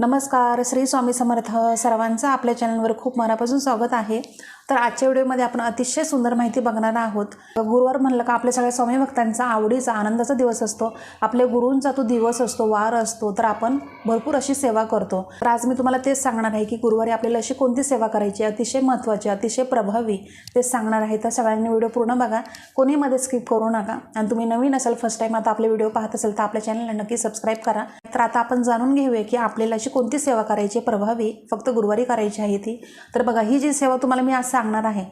नमस्कार श्री स्वामी समर्थ सर्वांचं आपल्या चॅनलवर खूप मनापासून स्वागत आहे. तर आजच्या व्हिडिओमध्ये आपण अतिशय सुंदर माहिती बघणार आहोत. गुरुवार म्हणलं का आपल्या सगळ्या स्वामी भक्तांचा आवडीचा आनंदाचा दिवस असतो. आपल्या गुरूंचा तो दिवस असतो वार असतो तर आपण भरपूर अशी सेवा करतो. तर आज मी तुम्हाला तेच सांगणार आहे की गुरुवारी आपल्याला अशी कोणती सेवा करायची? अतिशय महत्त्वाची अतिशय प्रभावी तेच सांगणार आहे. तर सगळ्यांनी व्हिडिओ पूर्ण बघा. कोणीमध्ये स्किप करू नका. आणि तुम्ही नवीन असाल फर्स्ट टाईम आता आपले व्हिडिओ पाहत असेल तर आपल्या चॅनलला नक्की सबस्क्राईब करा. तर आता आपण जाणून घेऊया की आपल्याला अशी कोणती सेवा करायची प्रभावी फक्त गुरुवारी करायची आहे ती. तर बघा ही जी सेवा तुम्हाला मी आज सांगणार आहे.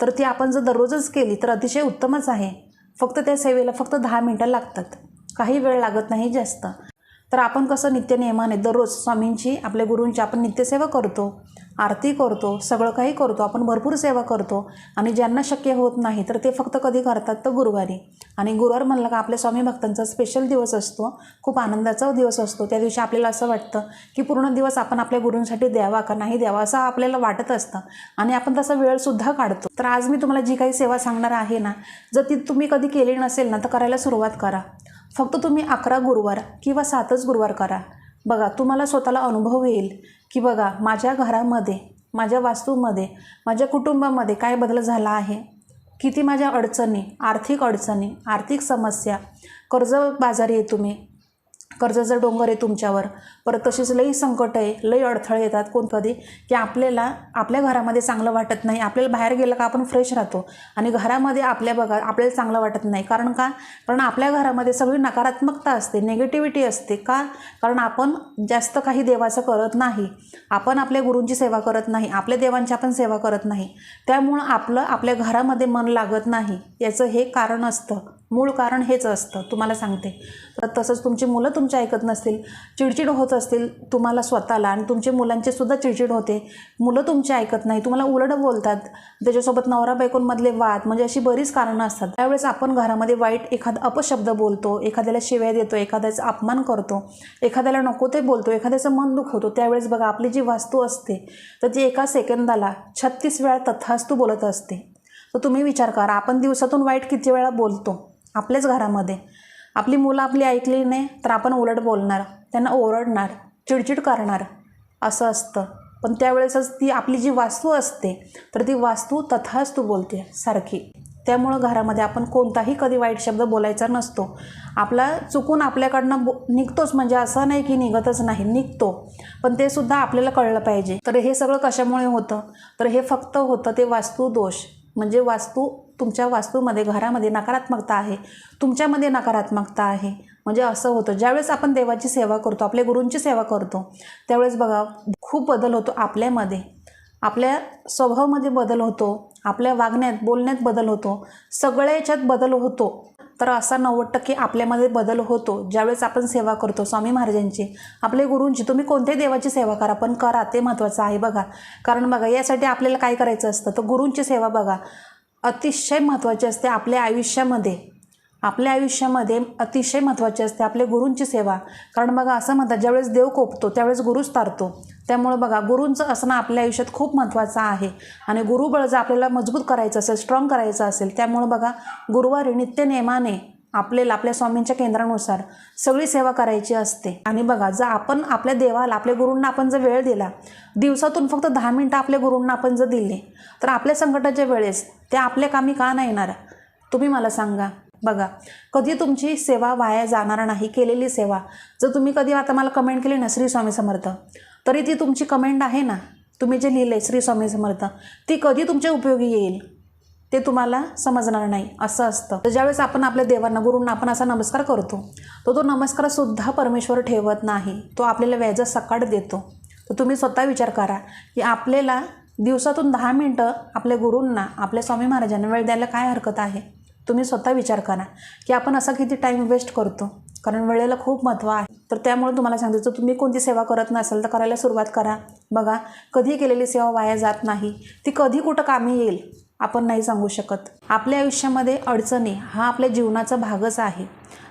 तर ती आपण जर दररोजच केली तर अतिशय उत्तमच आहे. फक्त त्या सेवेला फक्त दहा मिनटं लागतात. काही वेळ लागत नाही जास्त. तर आपण कसं नित्यनियमाने दररोज स्वामींची आपल्या गुरूंची आपण नित्यसेवा करतो आरती करतो सगळं काही करतो आपण भरपूर सेवा करतो आणि ज्यांना शक्य होत नाही तर ते फक्त कधी करतात तर गुरुवारी. आणि गुरुवार म्हणलं का आपल्या स्वामी भक्तांचा स्पेशल दिवस असतो खूप आनंदाचा दिवस असतो. त्या दिवशी आपल्याला असं वाटतं की पूर्ण दिवस आपण आपल्या गुरूंसाठी द्यावा का नाही द्यावा असं आपल्याला वाटत असतं आणि आपण तसा वेळसुद्धा काढतो. तर आज मी तुम्हाला जी काही सेवा सांगणार आहे ना जर ती तुम्ही कधी केली नसेल ना तर करायला सुरुवात करा. फक्त तुम्ही अकरा गुरुवार किंवा सातच गुरुवार करा. बघा तुम्हाला स्वतःला अनुभव येईल की बघा माझ्या घरामध्ये माझ्या वास्तूमध्ये माझ्या कुटुंबामध्ये काय बदल झाला आहे? किती माझ्या अडचणी आर्थिक अडचणी आर्थिक समस्या कर्जबाजारी आहे तुम्ही. कर्जाचा डोंगर आहे तुमच्यावर परत तशीच लई संकट आहे लई अडथळे येतात कोण कधी की आपल्याला आपल्या घरामध्ये चांगलं वाटत नाही आपल्याला बाहेर गेलं का आपण फ्रेश राहतो. आणि घरामध्ये आपल्या बघा आपल्याला चांगलं वाटत नाही. कारण का? कारण आपल्या घरामध्ये सगळी नकारात्मकता असते निगेटिव्हिटी असते. का? कारण आपण जास्त काही देवाचं करत नाही. आपण आपल्या गुरूंची सेवा करत नाही आपल्या देवांची आपण सेवा करत नाही. त्यामुळं आपलं आपल्या घरामध्ये मन लागत नाही. याचं हे कारण असतं. मूळ कारण हेच असतं तुम्हाला सांगते. तर तसंच तुमची मुलं तुमच्या ऐकत नसतील चिडचिड होत असतील तुम्हाला स्वतःला आणि तुमच्या मुलांचे सुद्धा चिडचिड होते. मुलं तुमचे ऐकत नाही तुम्हाला उलट बोलतात. त्याच्यासोबत नवरा बायकोंमधले वाद म्हणजे अशी बरीच कारणं असतात. त्यावेळेस आपण घरामध्ये वाईट एखादा अपशब्द बोलतो एखाद्याला शिव्या देतो एखाद्याचा अपमान करतो एखाद्याला नको ते बोलतो एखाद्याचं मन दुखवतो. त्यावेळेस बघा आपली जी वास्तू असते तर ती एका सेकंदाला छत्तीस वेळा तथास्तू बोलत असते. तर तुम्ही विचार करा आपण दिवसातून वाईट किती वेळा बोलतो? आपल्याच घरामध्ये. आपली मुलं आपली ऐकली नाही तर आपण उलट बोलणार त्यांना ओरडणार चिडचिड करणार असं असतं. पण त्यावेळेसच ती आपली जी वास्तू असते तर ती वास्तू तथाच तू बोलते सारखी. त्यामुळं घरामध्ये आपण कोणताही कधी वाईट शब्द बोलायचा नसतो. आपला चुकून आपल्याकडनं बो निघतोच म्हणजे असं नाही की निघतच नाही निघतो. पण ते सुद्धा आपल्याला कळलं पाहिजे. तर हे सगळं कशामुळे होतं? तर हे फक्त होतं ते वास्तू दोष म्हणजे वास्तू तुमच्या वास्तूमध्ये घरामध्ये नकारात्मकता आहे. तुमच्यामध्ये नकारात्मकता आहे. म्हणजे असं होतं. ज्यावेळेस आपण देवाची सेवा करतो आपल्या गुरूंची सेवा करतो त्यावेळेस बघा खूप बदल होतो आपल्यामध्ये. आपल्या स्वभावामध्ये बदल होतो. आपल्या वागण्यात बोलण्यात बदल होतो. सगळ्या याच्यात बदल होतो. तर असा नव्वद टक्के आपल्यामध्ये बदल होतो. ज्यावेळेस आपण सेवा करतो स्वामी महाराजांची आपले गुरूंची तुम्ही कोणत्याही देवाची सेवा करा पण करा ते महत्त्वाचं आहे बघा. कारण बघा यासाठी आपल्याला काय करायचं असतं? तर गुरूंची सेवा बघा. अतिशय महत्त्वाची असते आपल्या आयुष्यामध्ये. आपल्या आयुष्यामध्ये अतिशय महत्त्वाची असते आपल्या गुरूंची सेवा. कारण बघा असं म्हणतात ज्यावेळेस देव कोपतो त्यावेळेस गुरुच तारतो. त्यामुळं बघा गुरूंचं असणं आपल्या आयुष्यात खूप महत्त्वाचं आहे. आणि गुरुबळ जर आपल्याला मजबूत करायचं असेल स्ट्रॉंग करायचं असेल त्यामुळं बघा गुरुवारी नित्यनेमाने आपल्याला आपल्या स्वामींच्या केंद्रानुसार सगळी सेवा करायची असते. आणि बघा जर आपण आपल्या देवाला आपल्या गुरूंना आपण जर वेळ दिला दिवसातून फक्त दहा मिनटं आपल्या गुरूंना आपण जर दिले तर आपल्या संकटाच्या वेळेस ते आपल्या कामी का नाही येणार? तुम्ही मला सांगा. बघा कधी तुमची सेवा वाया जाणार नाही केलेली सेवा. जर तुम्ही कधी आता मला कमेंट केली ना श्री स्वामी समर्थ तरी ती तुमची कमेंट आहे ना? तुम्ही जे लिहिले श्री स्वामी समर्थ ती कधी तुमच्या उपयोगी येईल? ते तुम्हाला समजणार नाही असं असतं. तर ज्यावेळेस आपण आपल्या देवांना गुरूंना आपण असा नमस्कार करतो तो तो नमस्कारसुद्धा परमेश्वर ठेवत नाही. तो आपल्याला व्याज सकाळ देतो. तर तुम्ही स्वतः विचार करा की आपल्याला दिवसातून दहा मिनटं आपल्या गुरूंना आपल्या स्वामी महाराजांना वेळ द्यायला काय हरकत आहे? तुम्ही स्वतः विचार करा की आपण असा किती टाईम वेस्ट करतो? कारण वेळेला खूप महत्त्व आहे. तर त्यामुळे तुम्हाला सांगते जर तुम्ही कोणती सेवा करत नसाल तर करायला सुरुवात करा. बघा कधी केलेली सेवा वाया जात नाही. ती कधी कुठं कामी येईल? आपण नाही सांगू शकत. आपल्या आयुष्यामध्ये अडचणी हा आपल्या जीवनाचा भागच आहे.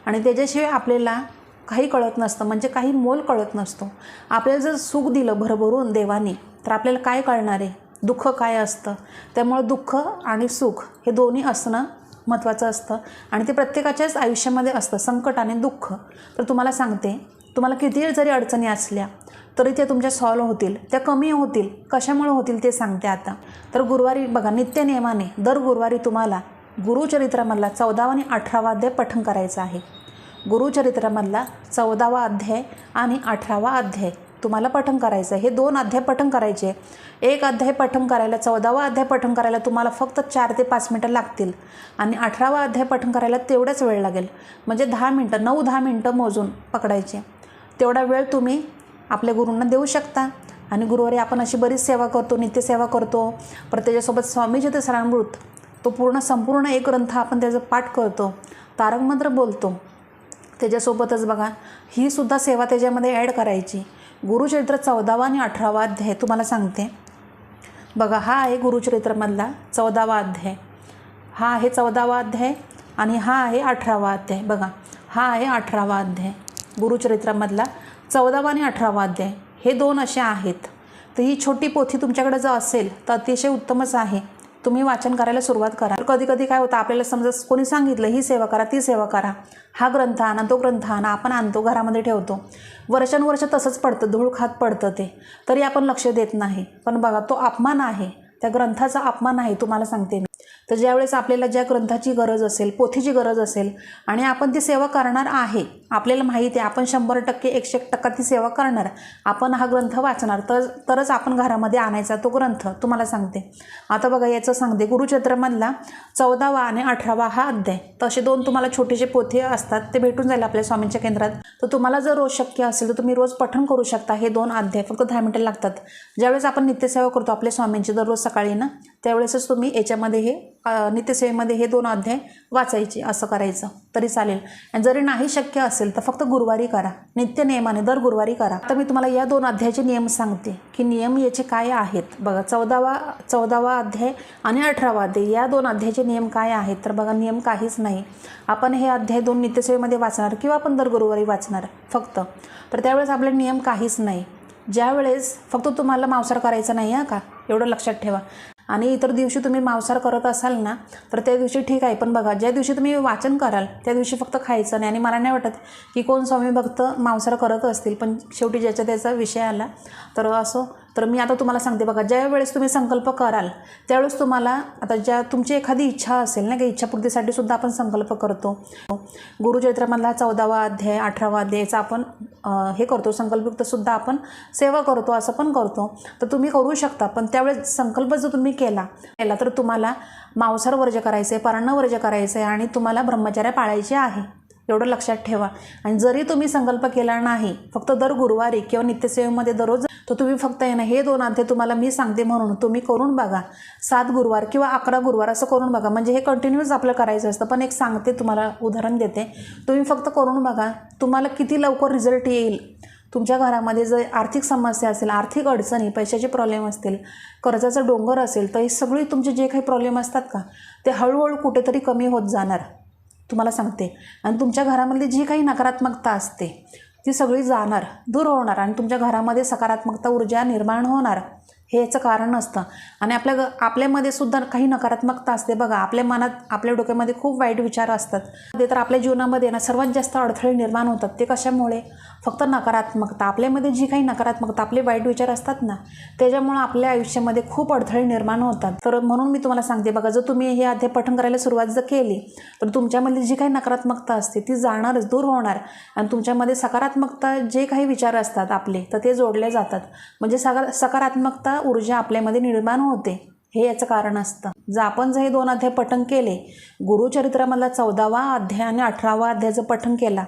आणि त्याच्याशिवाय आपल्याला काही कळत नसतं म्हणजे काही मोल कळत नसतो. आपल्याला जर सुख दिलं भरभरून देवाने तर आपल्याला काय कळणार आहे? दुःख काय असतं? त्यामुळं दुःख आणि सुख हे दोन्ही असणं महत्त्वाचं असतं. आणि ते प्रत्येकाच्याच आयुष्यामध्ये असतं संकट आणि दुःख. तर तुम्हाला सांगते तुम्हाला किती जरी अडचणी असल्या तरी ते तुमच्या सॉल्व होतील त्या कमी होतील. कशामुळे होतील ते सांगते आता. तर गुरुवारी बघा नित्यनियमाने दर गुरुवारी तुम्हाला गुरुचरित्रामधला चौदावा आणि अठरावा अध्याय पठण करायचा आहे. गुरुचरित्रामधला चौदावा अध्याय आणि अठरावा अध्याय तुम्हाला पठण करायचं आहे. हे दोन अध्याय पठण करायचे एक अध्याय पठण करायला चौदावा अध्याय पठण करायला तुम्हाला फक्त चार ते पाच मिनटं लागतील. आणि अठरावा अध्याय पठण करायला तेवढाच वेळ लागेल. म्हणजे दहा मिनटं नऊ दहा मिनटं मोजून पकडायचे. तेवढा वेळ तुम्ही आपल्या गुरूंना देऊ शकता. आणि गुरुवारी आपण अशी बरीच सेवा करतो नित्यसेवा करतो. परत त्याच्यासोबत स्वामी सरामृत तो पूर्ण संपूर्ण एक ग्रंथ आपण त्याचं पाठ करतो. तारकमंत्र बोलतो. त्याच्यासोबतच बघा ही सुद्धा सेवा त्याच्यामध्ये ॲड करायची. गुरुचरित्र चौदावा आणि अठरावा अध्याय तुम्हाला सांगते. बघा हा आहे गुरुचरित्रमधला चौदावा अध्याय. हा आहे चौदावा अध्याय आणि हा आहे अठरावा अध्याय. बघा हा आहे अठरावा अध्याय. गुरुचरित्रामधला चौदावा आणि अठरावा अध्याय. हे दोन असे आहेत. तर ही छोटी पोथी तुमच्याकडे जर असेल तर अतिशय उत्तमच आहे. तुम्ही वाचन करायला सुरुवात करा. कधी कधी काय होतं आपल्याला समजा कोणी सांगितलं ही सेवा करा ती सेवा करा. हा ग्रंथ आणा तो ग्रंथ आणा आपण आणतो घरामध्ये ठेवतो. वर्षानुवर्ष तसंच पडतं धूळ खात पडतं ते. तरी आपण लक्ष देत नाही. पण बघा तो अपमान आहे. त्या ग्रंथाचा अपमान आहे तुम्हाला सांगते मी. तर ज्यावेळेस आपल्याला ज्या ग्रंथाची गरज असेल पोथीची गरज असेल आणि आपण ती सेवा करणार आहे आपल्याला माहिती आहे आपण शंभर टक्के एकशे एक टक्का ती सेवा करणार आपण हा ग्रंथ वाचणार तर तरच आपण घरामध्ये आणायचा तो ग्रंथ. तुम्हाला सांगते. आता बघा याचं सांगते. गुरुचंद्रमधला चौदावा आणि अठरावा हा अध्याय. तसे दोन तुम्हाला छोटेसे पोथी असतात ते भेटून जाईल आपल्या स्वामींच्या केंद्रात. तर तुम्हाला जर रोज शक्य असेल तर तुम्ही रोज पठण करू शकता. हे दोन अध्याय फक्त दहा मिनटं लागतात. ज्यावेळेस आपण नित्यसेवा करतो आपल्या स्वामींची दररोज सकाळी ना त्यावेळेसच तुम्ही याच्यामध्ये हे नित्यसेवेमध्ये हे दोन अध्याय वाचायचे असं करायचं तरी चालेल. आणि जरी नाही शक्य असेल तर फक्त गुरुवारी करा. नित्य नियमाने दर गुरुवारी करा. तर मी तुम्हाला या दोन अध्यायाचे नियम सांगते की नियम याचे काय आहेत. बघा चौदावा चौदावा अध्याय आणि अठरावा अध्याय या दोन अध्यायाचे नियम काय आहेत? तर बघा नियम काहीच नाही. आपण हे अध्याय दोन नित्यसेवेमध्ये वाचणार किंवा आपण दर गुरुवारी वाचणार फक्त. तर त्यावेळेस आपले नियम काहीच नाही. ज्यावेळेस फक्त तुम्हाला मांसाहार करायचा नाही आहे का? एवढं लक्षात ठेवा. आणि इतर दिवशी तुम्ही मांसाहार करत असाल ना तर त्या दिवशी ठीक आहे. पण बघा ज्या दिवशी तुम्ही वाचन कराल त्या दिवशी फक्त खायचं नाही. आणि मला नाही वाटत की कोण स्वामी भक्त मांसाहार करत असतील पण शेवटी ज्याच्या त्याचा विषय आला तर असं तर मी आता तुम्हाला सांगते बघा ज्यावेळेस तुम्ही संकल्प कराल त्यावेळेस तुम्हाला आता ज्या तुमची एखादी इच्छा असेल ना की इच्छापूर्तीसाठी सुद्धा आपण संकल्प करतो. गुरुचरित्रामधला चौदावा अध्याय अठरावा अध्यायाचा आपण हे करतो संकल्पयुक्तसुद्धा आपण सेवा करतो असं पण करतो. तर तुम्ही करू शकता पण त्यावेळेस संकल्प जर तुम्ही केला केला तर तुम्हाला मांसार वर्ज करायचं आहे परान्न वर्ज करायचं आहे आणि तुम्हाला ब्रह्मचर्य पाळायचे आहे. एवढं लक्षात ठेवा. आणि जरी तुम्ही संकल्प केला नाही फक्त दर गुरुवारी किंवा नित्यसेवेमध्ये दररोज तर तुम्ही फक्त आहे ना हे दोन अध्याय तुम्हाला मी सांगते म्हणून तुम्ही करून बघा. सात गुरुवार किंवा अकरा गुरुवार असं करून बघा. म्हणजे हे कंटिन्यूच आपलं करायचं असतं पण एक सांगते तुम्हाला उदाहरण देते. तुम्ही फक्त करून बघा तुम्हाला किती लवकर रिझल्ट येईल. तुमच्या घरामध्ये जर आर्थिक समस्या असेल आर्थिक अडचणी पैशाचे प्रॉब्लेम असतील कर्जाचा डोंगर असेल तर हे सगळी तुमचे जे काही प्रॉब्लेम असतात का ते हळूहळू कुठेतरी कमी होत जाणार. तुम्हाला सांगते. आणि तुमच्या घरामधली जी काही नकारात्मकता असते ती सगळी जाणार दूर होणार आणि तुमच्या घरामध्ये सकारात्मकता ऊर्जा निर्माण होणार. हे याचं कारण असतं आणि आपल्या ग आपल्यामध्ये सुद्धा काही नकारात्मकता असते बघा. आपल्या मनात आपल्या डोक्यामध्ये खूप वाईट विचार असतात. ते तर आपल्या जीवनामध्ये ना सर्वात जास्त अडथळे निर्माण होतात. ते कशामुळे? फक्त नकारात्मकता. आपल्यामध्ये जी काही नकारात्मकता आपले वाईट विचार असतात ना त्याच्यामुळं आपल्या आयुष्यामध्ये खूप अडथळे निर्माण होतात. तर म्हणून मी तुम्हाला सांगते बघा जर तुम्ही हे अध्याय पठण करायला सुरुवात जर केली तर तुमच्यामधली जी काही नकारात्मकता असते ती जाणारच दूर होणार. आणि तुमच्यामध्ये सकारात्मकता जे काही विचार असतात आपले तर ते जोडले जातात. म्हणजे सका सकारात्मकता ऊर्जा आपल्यामध्ये निर्माण होते. हे याचं कारण असतं. जर आपण जर हे दोन अध्याय पठण केले गुरुचरित्रामधला चौदावा अध्याय आणि अठरावा अध्यायाचं पठण केला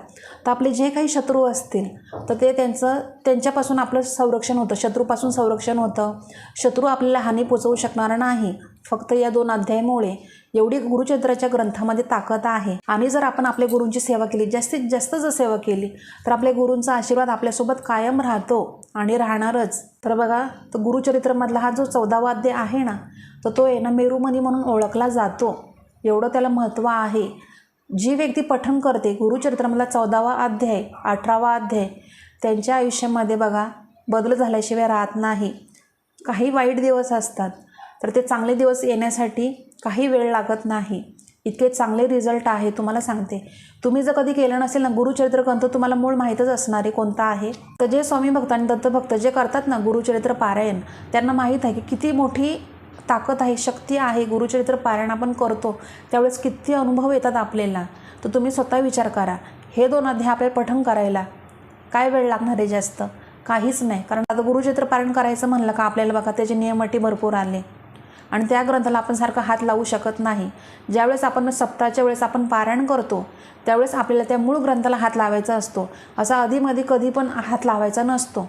तर आपले जे काही शत्रू असतील तर ते त्यांचं त्यांच्यापासून आपलं संरक्षण होतं. शत्रूपासून संरक्षण होतं. शत्रू आपल्याला हानी पोचवू शकणार नाही. फक्त या दोन अध्यायामुळे एवढी गुरुचरित्राच्या ग्रंथामध्ये ताकद आहे. आणि जर आपण आपल्या गुरूंची सेवा केली जास्तीत जास्त जर सेवा केली तर आपल्या गुरूंचा आशीर्वाद आपल्यासोबत कायम राहतो आणि राहणारच. तर बघा तर गुरुचरित्रमधला हा जो चौदावा अध्याय आहे ना तर तो आहे ना मेरुमणी म्हणून ओळखला जातो. एवढं त्याला महत्त्व आहे. जी व्यक्ती पठण करते गुरुचरित्रामधला चौदावा अध्याय अठरावा अध्याय त्यांच्या आयुष्यामध्ये बघा बदल झाल्याशिवाय राहत नाही. काही वाईट दिवस असतात. तर ते चांगले दिवस येण्यासाठी काही वेळ लागत नाही. इतके चांगले रिझल्ट आहे तुम्हाला सांगते. तुम्ही जर कधी केलं नसेल ना गुरुचरित्र ग्रंथ तुम्हाला मूळ माहीतच असणार आहे कोणता आहे? तर जे स्वामी भक्त आणि दत्तभक्त जे करतात ना गुरुचरित्र पारायण त्यांना माहीत आहे की किती मोठी ताकद आहे शक्ती आहे गुरुचरित्र पारायण आपण करतो त्यावेळेस किती अनुभव येतात आपल्याला. तर तुम्ही स्वतः विचार करा हे दोन अध्याय आपल्याला पठण करायला काय वेळ लागणार आहे जास्त? काहीच नाही. कारण आता गुरुचरित्र पारायण करायचं म्हणलं का आपल्याला बघा त्याचे नियम अटी भरपूर आले. आणि त्या ग्रंथाला आपण सारखं हात लावू शकत नाही. ज्यावेळेस आपण सप्ताहाच्या वेळेस आपण पारायण करतो त्यावेळेस आपल्याला त्या मूळ ग्रंथाला हात लावायचा असतो. असा अधिमधी कधी पण हात लावायचा नसतो.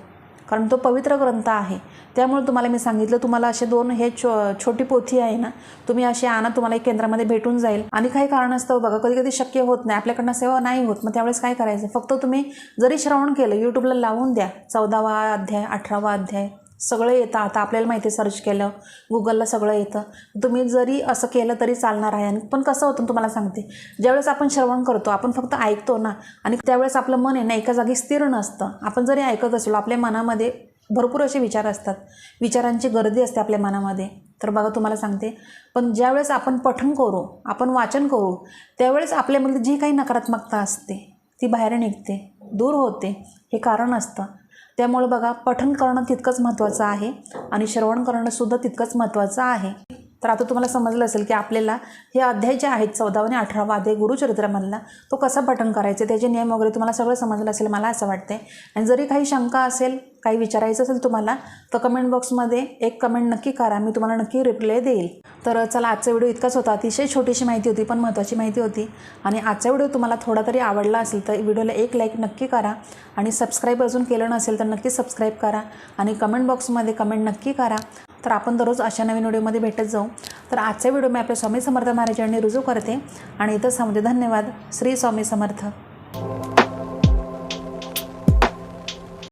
कारण तो पवित्र ग्रंथ आहे. त्यामुळे तुम्हाला मी सांगितलं तुम्हाला असे दोन हे छो छोटी पोथी आहे ना तुम्ही असे आणा तुम्हाला एक केंद्रामध्ये भेटून जाईल. आणि काही कारणास्तव बघा कधी कधी शक्य होत नाही आपल्याकडनं सेवा नाही होत मग त्यावेळेस काय करायचं? फक्त तुम्ही जरी श्रवण केलं यूट्यूबला लावून द्या. चौदावा अध्याय अठरावा अध्याय. सगळं येतं. आता आपल्याला माहिती आहे सर्च केलं गुगलला सगळं येतं. तुम्ही जरी असं केलं तरी चालणार आहे. आणि पण कसं होतं तुम्हाला सांगते. ज्यावेळेस आपण श्रवण करतो आपण फक्त ऐकतो ना आणि त्यावेळेस आपलं मन आहे ना एका जागी स्थिर नसतं. आपण जरी ऐकत असलो आपल्या मनामध्ये भरपूर असे विचार असतात. विचारांची गर्दी असते आपल्या मनामध्ये. तर बघा तुम्हाला सांगते. पण ज्यावेळेस आपण पठण करू आपण वाचन करू त्यावेळेस आपल्यामध्ये जी काही नकारात्मकता असते ती बाहेर निघते दूर होते. हे कारण असतं. त्यामुळे बघा पठण करणं तितकंच महत्त्वाचं आहे आणि श्रवण करणंसुद्धा तितकंच महत्त्वाचं आहे. तर आता तुम्हाला समजलं असेल की आपल्याला हे अध्याय जे आहेत चौदावा आणि अठरावा अध्याय गुरुचरित्रामधला तो कसा पठण करायचं त्याचे नियम वगैरे तुम्हाला सगळं समजलं असेल मला असं वाटते आणि जरी काही शंका असेल काही विचारायचं असेल तुम्हाला तर कमेंट बॉक्समध्ये एक कमेंट नक्की करा मी तुम्हाला नक्की रिप्लाय देईल. तर चला आजचा व्हिडिओ इतकाच होता. अतिशय छोटीशी माहिती होती पण महत्त्वाची माहिती होती. आणि आजचा व्हिडिओ तुम्हाला थोडा तरी आवडला असेल तर व्हिडिओला एक लाईक नक्की करा. आणि सबस्क्राईब अजून केलं नसेल तर नक्की सबस्क्राईब करा. आणि कमेंट बॉक्समध्ये कमेंट नक्की करा. तर आपण दररोज अशा नवीन व्हिडिओमध्ये भेटत जाऊ. तर आजचा व्हिडिओ मी आपल्या स्वामी समर्थ महाराजांनी रुजू करते. आणि इथं समजे धन्यवाद. श्री स्वामी समर्थ.